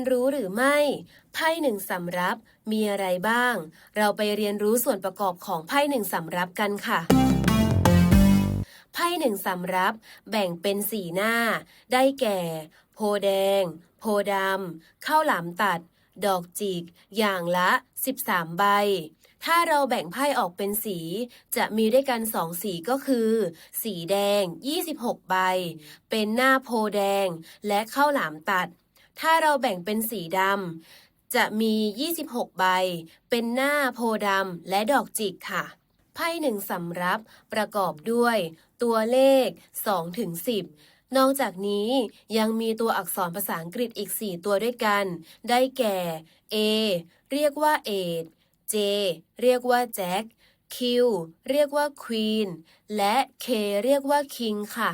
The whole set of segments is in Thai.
นรู้หรือไม่ไพ่หนึ่งสำรับมีอะไรบ้าง เราไปเรียนรู้ส่วนประกอบของไพ่หนึ่งสำรับกันค่ะไพ่หนึ่งสำรับแบ่งเป็นสี่หน้า ได้แก่ โพแดง โพดำข้าวหลามตัด ดอกจิก อย่างละ 13 ใบ ถ้าเราแบ่งไพ่ออกเป็นสี จะมีด้วยกันสองสีก็คือ สีแดง 26 ใบ เป็นหน้าโพแดง และข้าวหลามตัด ถ้าเราแบ่งเป็นสีดำจะมี 26 ใบ เป็นหน้าโพดำและดอกจิกค่ะ ไพ่หนึ่งสำรับประกอบด้วย ตัวเลข2ถึง10 นอกจากนี้ยังมีตัวอักษรภาษาอังกฤษอีก 4 ตัวด้วยกัน ได้แก่ A เรียกว่าเอด J เรียกว่าแจ็ค Q เรียกว่าควีนและ K เรียกว่าคิงค่ะ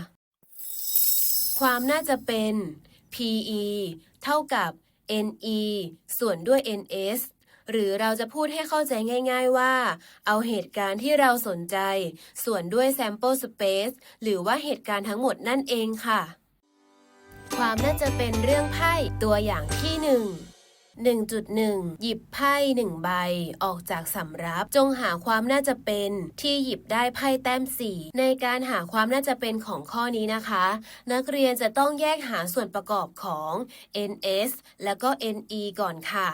ความน่าจะเป็น PE เท่ากับ NE ส่วนด้วย NS หรือเราจะพูดให้เข้าใจง่าย ๆว่า เอาเหตุการณ์ที่เราสนใจ ส่วนด้วย sample space หรือว่าเหตุการณ์ทั้งหมดนั่นเองค่ะ ความน่าจะเป็นเรื่องไพ่ตัวอย่างที่หนึ่ง 1.1 หยิบไพ่หนึ่งใบออกจากสำรับ จงหาความน่าจะเป็นที่หยิบได้ไพ่แต้มสี่ในการหาความน่าจะเป็นของข้อนี้นะคะ นักเรียนจะต้องแยกหาส่วนประกอบของ ns แล้วก็ ne ก่อนค่ะ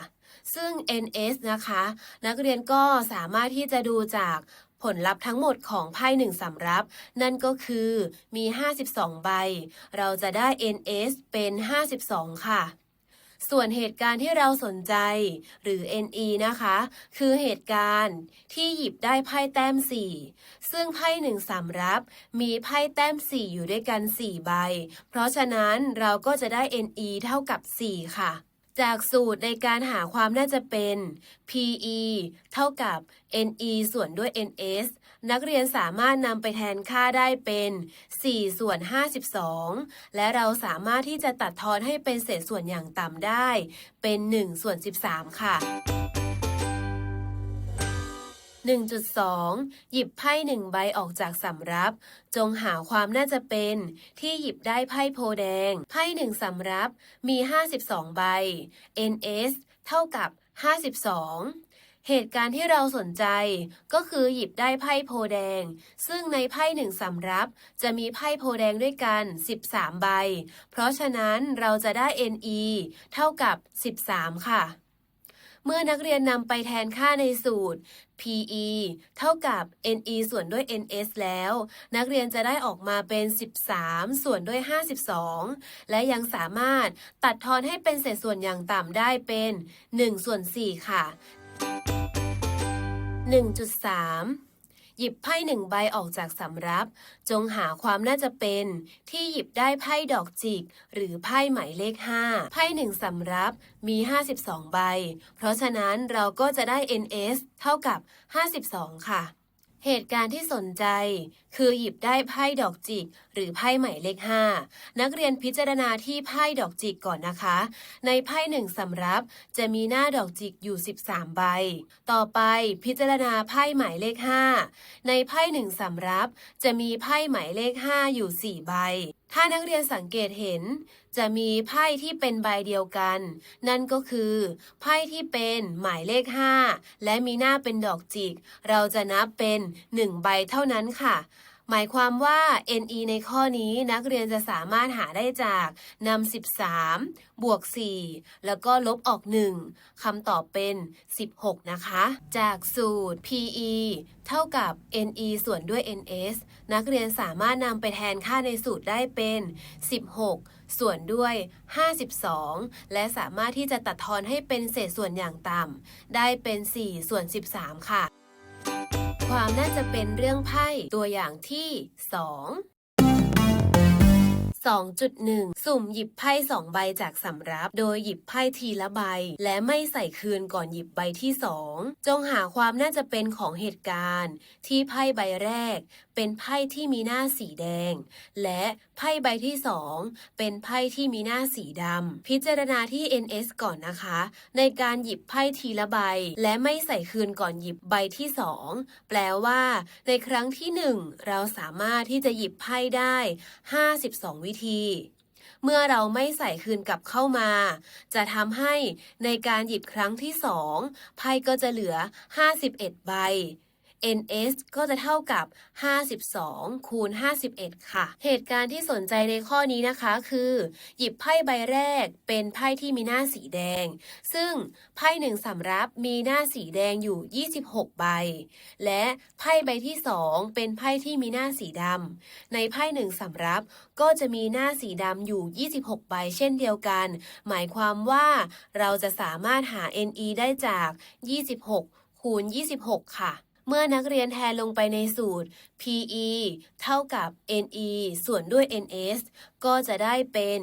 ซึ่ง ns นะคะ นักเรียนก็สามารถที่จะดูจากผลลัพธ์ทั้งหมดของไพ่หนึ่งสำรับ นั่นก็คือมี 52 ใบ เราจะได้ ns เป็น 52 ค่ะ ส่วนเหตุการณ์ที่เราสนใจ หรือ NE นะคะ คือเหตุการณ์ที่หยิบได้ไพ่แต้ม 4 ซึ่งไพ่หนึ่งสำรับ มีไพ่แต้ม 4 อยู่ด้วยกัน 4 ใบ เพราะฉะนั้นเราก็จะได้ NE เท่ากับ 4 ค่ะ จากสูตรในการหาความน่าจะเป็น PE เท่ากับ NE ส่วนด้วย NS นักเรียนสามารถนำไปแทนค่าได้เป็น 4 ส่วน 52 และเราสามารถที่จะตัดทอนให้เป็นเศษส่วนอย่างต่ำได้ เป็น 1 ส่วน 13 ค่ะ 1.2 หยิบไพ่หนึ่งใบออกจากสำรับ จงหาความน่าจะเป็นที่หยิบได้ไพ่โพแดง ไพ่หนึ่งสำรับมี 52 ใบ NS เท่ากับ 52เหตุการณ์ที่เราสนใจก็คือหยิบได้ไพ่โพแดง ซึ่งในไพ่หนึ่งสำรับ จะมีไพ่โพแดงด้วยกัน 13 ใบ เพราะฉะนั้นเราจะได้ NE เท่ากับ 13 ค่ะ เมื่อนักเรียนนำไปแทนค่าในสูตร PE เท่ากับ NE ส่วนด้วย NS แล้ว นักเรียนจะได้ออกมาเป็น 13 ส่วนด้วย 52 และยังสามารถตัดทอนให้เป็นเศษส่วนอย่างต่ำได้เป็น 1 ส่วน 4 ค่ะ 1.3 หยิบไพ่หนึ่งใบออกจากสำรับ จงหาความน่าจะเป็นที่หยิบได้ไพ่ดอกจิก หรือไพ่หมายเลข 5 ไพ่หนึ่งสำรับมี 52 ใบ เพราะฉะนั้นเราก็จะได้ NS เท่ากับ 52 ค่ะ เหตุการณ์ที่สนใจ คือหยิบได้ไพ่ดอกจิก หรือไพ่หมายเลข 5 นักเรียนพิจารณาที่ไพ่ดอกจิกก่อนนะคะ ในไพ่หนึ่งสำรับจะมีหน้าดอกจิกอยู่ 13 ใบ ต่อไปพิจารณาไพ่หมายเลข 5 ในไพ่หนึ่งสำรับจะมีไพ่หมายเลข 5 อยู่ 4 ใบ ถ้านักเรียนสังเกตเห็น จะมีไพ่ที่เป็นใบเดียวกัน นั่นก็คือไพ่ที่เป็นหมายเลข 5 และมีหน้าเป็นดอกจิก เราจะนับเป็น 1 ใบเท่านั้นค่ะ หมายความว่า NE ในข้อนี้นักเรียนจะสามารถหาได้จากนำ13 บวก 4 แล้วก็ลบออก 1คำตอบเป็น 16 นะคะ จากสูตร PE เท่ากับ NE ส่วนด้วย NS นักเรียนสามารถนำไปแทนค่าในสูตรได้เป็น 16 ส่วนด้วย 52 และสามารถที่จะตัดทอนให้เป็นเศษส่วนอย่างต่ำได้เป็น 4 ส่วน 13 ค่ะ ความน่าจะเป็นเรื่องไพ่ตัวอย่างที่ 2 2.1 สุ่มหยิบไพ่สองใบจากสำรับ โดยหยิบไพ่ทีละใบ และไม่ใส่คืนก่อนหยิบใบที่สองจงหาความน่าจะเป็นของเหตุการณ์ ที่ไพ่ใบแรก เป็นไพ่ที่มีหน้าสีแดง และ พ่ใบที่ 2 เป็นไพ่ที่มีหน้าสีดำ พิจารณาที่ NS ก่อนนะคะ ในการหยิบไพ่ทีละใบ และไม่ใส่คืนก่อนหยิบใบที่ 2 แปลว่า ในครั้งที่ 1 เราสามารถที่จะหยิบไพ่ได้ 52 วิธีเมื่อเราไม่ใส่คืนกลับเข้ามา จะทำให้ในการหยิบครั้งที่สองไพ่ก็จะเหลือ 51 ใบ NS ก็จะเท่ากับ 52 คูณ 51 ค่ะ เหตุการณ์ที่สนใจในข้อนี้นะคะคือ หยิบไพ่ใบแรกเป็นไพ่ที่มีหน้าสีแดง ซึ่งไพ่หนึ่งสำรับมีหน้าสีแดงอยู่ 26 ใบ และไพ่ใบที่ 2 เป็นไพ่ที่มีหน้าสีดำในไพ่หนึ่งสำรับก็จะมีหน้าสีดำอยู่ 26 ใบเช่นเดียวกัน หมายความว่าเราจะสามารถหา NE ได้จาก 26 คูณ 26 ค่ะ เมื่อนักเรียนแทนลงไปในสูตร PE เท่ากับ NE ส่วนด้วย NS ก็จะได้เป็น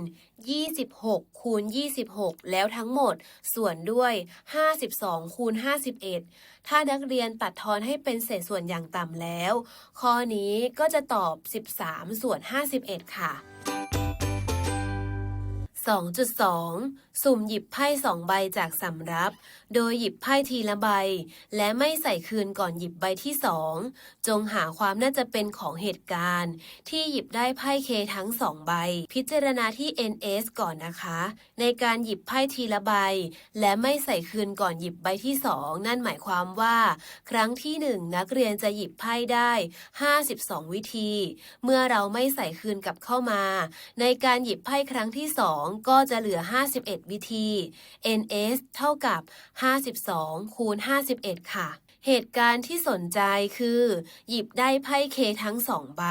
26 คูณ 26 แล้วทั้งหมด ส่วนด้วย 52 คูณ 51 ถ้านักเรียนตัดทอนให้เป็นเศษส่วนอย่างต่ำแล้ว ข้อนี้ก็จะตอบ 13 ส่วน 51 ค่ะ 2.2 สุ่มหยิบไพ่สองใบจากสำรับ โดยหยิบไพ่ทีละใบ และไม่ใส่คืนก่อนหยิบใบที่สอง จงหาความน่าจะเป็นของเหตุการณ์ ที่หยิบได้ไพ่เคทั้งสองใบ พิจารณาที่ NS ก่อนนะคะ ในการหยิบไพ่ทีละใบ และไม่ใส่คืนก่อนหยิบใบที่สองนั่นหมายความว่า ครั้งที่หนึ่งนักเรียนจะหยิบไพ่ได้ 52 วิธี เมื่อเราไม่ใส่คืนกลับเข้ามา ในการหยิบไพ่ครั้งที่2ก็จะเหลือ 51 วิธี NS เท่ากับ52 คูณ 51 ค่ะ เหตุการณ์ที่สนใจคือ หยิบได้ไพ่เคทั้งสองใบ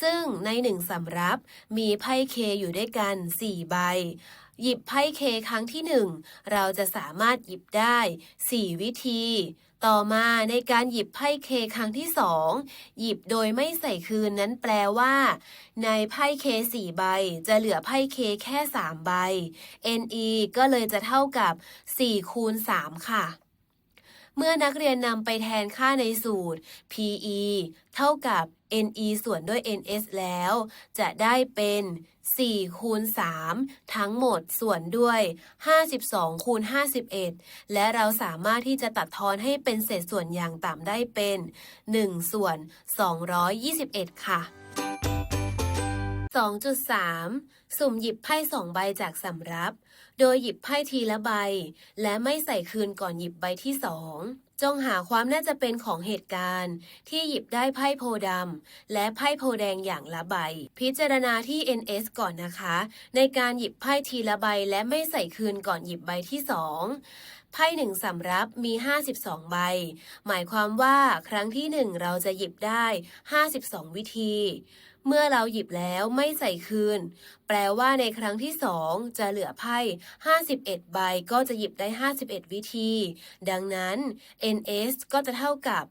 ซึ่งในหนึ่งสำรับมีไพ่เคอยู่ด้วยกัน 4 ใบ หยิบไพ่เคครั้งที่หนึ่งเราจะสามารถหยิบได้ 4 วิธี ต่อมาในการหยิบไพ่เคครั้งที่สองหยิบโดยไม่ใส่คืนนั้นแปลว่า ในไพ่เคสี่ใบ จะเหลือไพ่เคแค่สามใบ NE ก็เลยจะเท่ากับ4คูณ3ค่ะ เมื่อนักเรียนนำไปแทนค่าในสูตร PE เท่ากับ NE ส่วนด้วย NS แล้ว จะได้เป็น4คูณ3ทั้งหมดส่วนด้วย 52คูณ51 และเราสามารถที่จะตัดทอนให้เป็นเศษส่วนอย่างต่ำได้เป็น 1 ส่วน 221 ค่ะ 2.3 สุ่มหยิบไพ่สองใบจากสำรับ โดยหยิบไพ่ทีละใบ และไม่ใส่คืนก่อนหยิบใบที่สอง จงหาความน่าจะเป็นของเหตุการณ์ ที่หยิบได้ไพ่โพดำและไพ่โพแดงอย่างละใบ พิจารณาที่ NS ก่อนนะคะ ในการหยิบไพ่ทีละใบและไม่ใส่คืนก่อนหยิบใบที่สองไพ่หนึ่งสำรับมี 52 ใบ หมายความว่าครั้งที่หนึ่งเราจะหยิบได้ 52 วิธี เมื่อเราหยิบแล้วไม่ใส่คืน แปลว่าในครั้งที่ 2 จะเหลือไพ่ 51 ใบก็จะหยิบได้ 51 วิธี ดังนั้น NS ก็จะเท่ากับ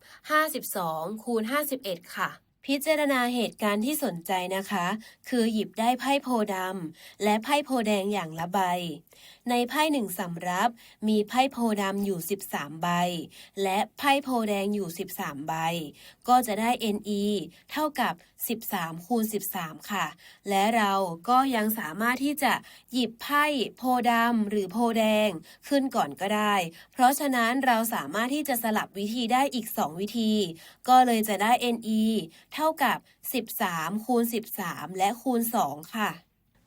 52 คูณ 51 ค่ะ พิจารณาเหตุการณ์ที่สนใจนะคะ คือหยิบได้ไพ่โพดำและไพ่โพแดงอย่างละใบ ในไพ่หนึ่งสำรับ มีไพ่โพดำอยู่ 13 ใบ และไพ่โพแดงอยู่ 13 ใบ ก็จะได้ NE เท่ากับ 13 คูณ 13 ค่ะ และเราก็ยังสามารถที่จะหยิบไพ่โพดำหรือโพแดงขึ้นก่อนก็ได้ เพราะฉะนั้นเราสามารถที่จะสลับวิธีได้อีก 2 วิธี ก็เลยจะได้ NE เท่ากับ 13 คูณ 13 และคูณ 2 ค่ะ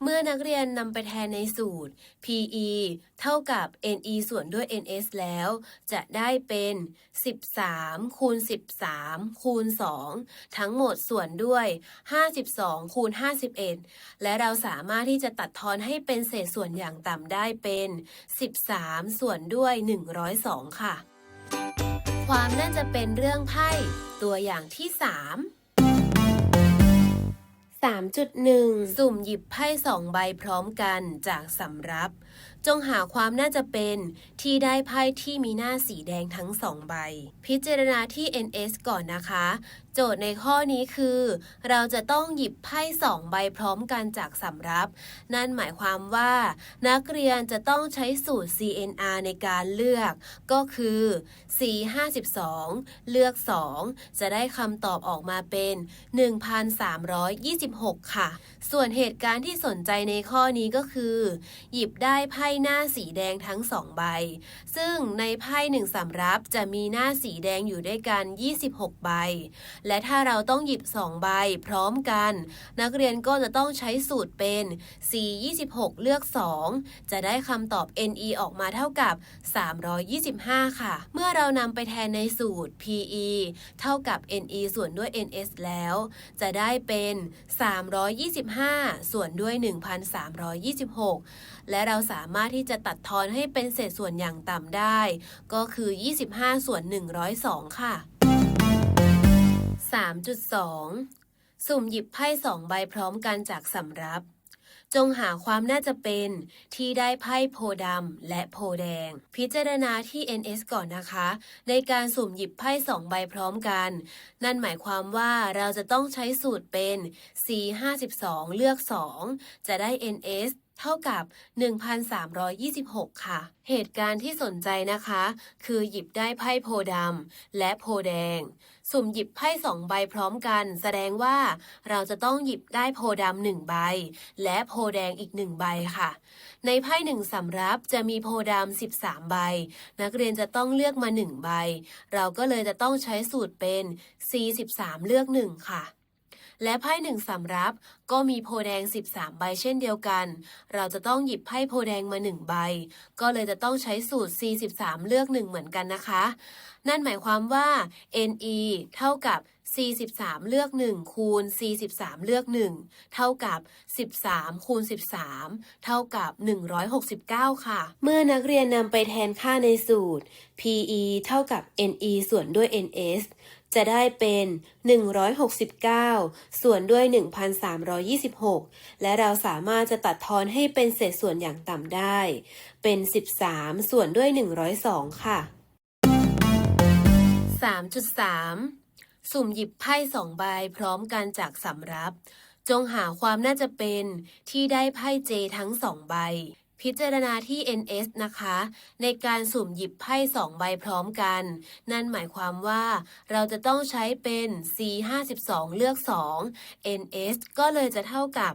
เมื่อนักเรียนนำไปแทนในสูตร PE เท่ากับ NE ส่วนด้วย NS แล้ว จะได้เป็น 13 คูณ 13 คูณ 2 ทั้งหมดส่วนด้วย 52 คูณ 51 และเราสามารถที่จะตัดทอนให้เป็นเศษส่วนอย่างต่ำได้เป็น 13 ส่วนด้วย 102 ค่ะความน่าจะเป็นเรื่องไพ่ตัวอย่างที่ 3 3.1 สุ่มหยิบไพ่สองใบพร้อมกันจากสำรับ จงหาความน่าจะเป็นที่ได้ไพ่ที่มีหน้าสีแดงทั้งสองใบ พิจารณาที่ NS ก่อนนะคะ โจทย์ในข้อนี้คือ เราจะต้องหยิบไพ่สองใบพร้อมกันจากสำรับ นั่นหมายความว่า นักเรียนจะต้องใช้สูตร CNR ในการเลือก ก็คือ C52 เลือก 2 จะได้คำตอบออกมาเป็น 1,326 ค่ะ ส่วนเหตุการณ์ที่สนใจในข้อนี้ก็คือ หยิบได้ไพ่หน้าสีแดงทั้งสองใบ ซึ่งในไพ่หนึ่งสำรับจะมีหน้าสีแดงอยู่ด้วยกัน 26 ใบ และถ้าเราต้องหยิบ 2 ใบพร้อมกัน นักเรียนก็จะต้องใช้สูตรเป็น C 26 เลือก 2 จะได้คำตอบ NE ออกมาเท่ากับ 325 ค่ะ เมื่อเรานำไปแทนในสูตร PE เท่ากับ NE ส่วนด้วย NS แล้ว จะได้เป็น 325 ส่วนด้วย 1,326และเราสามารถที่จะตัดทอนให้เป็นเศษส่วนอย่างต่ำได้ ก็คือ 25 ส่วน 102 ค่ะ 3.2 สุ่มหยิบไพ่สองใบพร้อมกันจากสำรับ จงหาความน่าจะเป็นที่ได้ไพ่โพดำและโพแดง พิจารณาที่ NS ก่อนนะคะ ในการสุ่มหยิบไพ่สองใบพร้อมกัน นั่นหมายความว่าเราจะต้องใช้สูตรเป็น C 52 เลือก 2 จะได้ NS เท่ากับ 1,326 ค่ะ เหตุการณ์ที่สนใจนะคะ คือหยิบได้ไพ่โพดำและโพแดง สุ่มหยิบไพ่สองใบพร้อมกัน แสดงว่าเราจะต้องหยิบได้โพดำหนึ่งใบ และโพแดงอีกหนึ่งใบค่ะ ในไพ่หนึ่งสำรับจะมีโพดำ13 ใบ นักเรียนจะต้องเลือกมา1ใบ เราก็เลยจะต้องใช้สูตรเป็น C13 เลือก1ค่ะ และไพ่หนึ่งสำรับ ก็มีโพแดง 13 ใบเช่นเดียวกัน เราจะต้องหยิบไพ่โพแดงมา 1 ใบ ก็เลยจะต้องใช้สูตร C13 เลือก 1 เหมือนกันนะคะ นั่นหมายความว่า NE เท่ากับ 43 เลือก 1 คูณ 43 เลือก 1 เท่ากับ 13 คูณ 13 เท่ากับ 169 ค่ะ เมื่อนักเรียนนำไปแทนค่าในสูตร PE เท่ากับ NE ส่วนด้วย NS จะได้เป็น 169 ส่วนด้วย 1,326 และเราสามารถจะตัดทอนให้เป็นเศษส่วนอย่างต่ำได้ เป็น 13 ส่วนด้วย 102 ค่ะ 3.3สุ่มหยิบไพ่สองใบพร้อมกันจากสำรับ จงหาความน่าจะเป็นที่ได้ไพ่เจทั้งสองใบ พิจารณาที่ NS นะคะ ในการสุ่มหยิบไพ่สองใบพร้อมกัน นั่นหมายความว่าเราจะต้องใช้เป็น C 52เลือก 2 NS ก็เลยจะเท่ากับ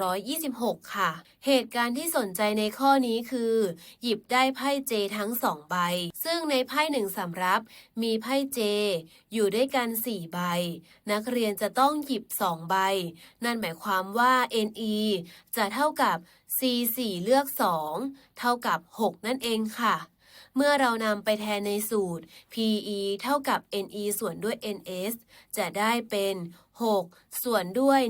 1,326 ค่ะ เหตุการณ์ที่สนใจในข้อนี้คือ หยิบได้ไพ่เจทั้งสองใบ ซึ่งในไพ่หนึ่งสำรับ มีไพ่เจอยู่ด้วยกัน 4 ใบ นักเรียนจะต้องหยิบ 2 ใบ นั่นหมายความว่า NE จะเท่ากับ C 4เลือก 2 เท่ากับ 6 นั่นเองค่ะ เมื่อเรานำไปแทนในสูตร PE เท่ากับ NE ส่วนด้วย NS จะได้เป็น 6 ส่วนด้วย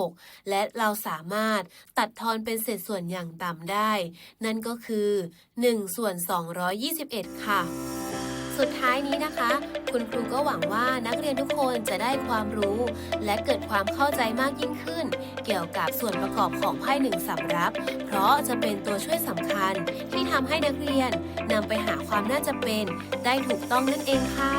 1,326 และเราสามารถตัดทอนเป็นเศษส่วนอย่างต่ำได้ นั่นก็คือ 1 ส่วน 221 ค่ะ สุดท้ายนี้นะคะ คุณครูก็หวังว่านักเรียนทุกคนจะได้ความรู้ และเกิดความเข้าใจมากยิ่งขึ้น เกี่ยวกับส่วนประกอบของไพ่หนึ่งสำรับ เพราะจะเป็นตัวช่วยสำคัญที่ทำให้นักเรียนนำไปหาความน่าจะเป็นได้ถูกต้องนั่นเองค่ะ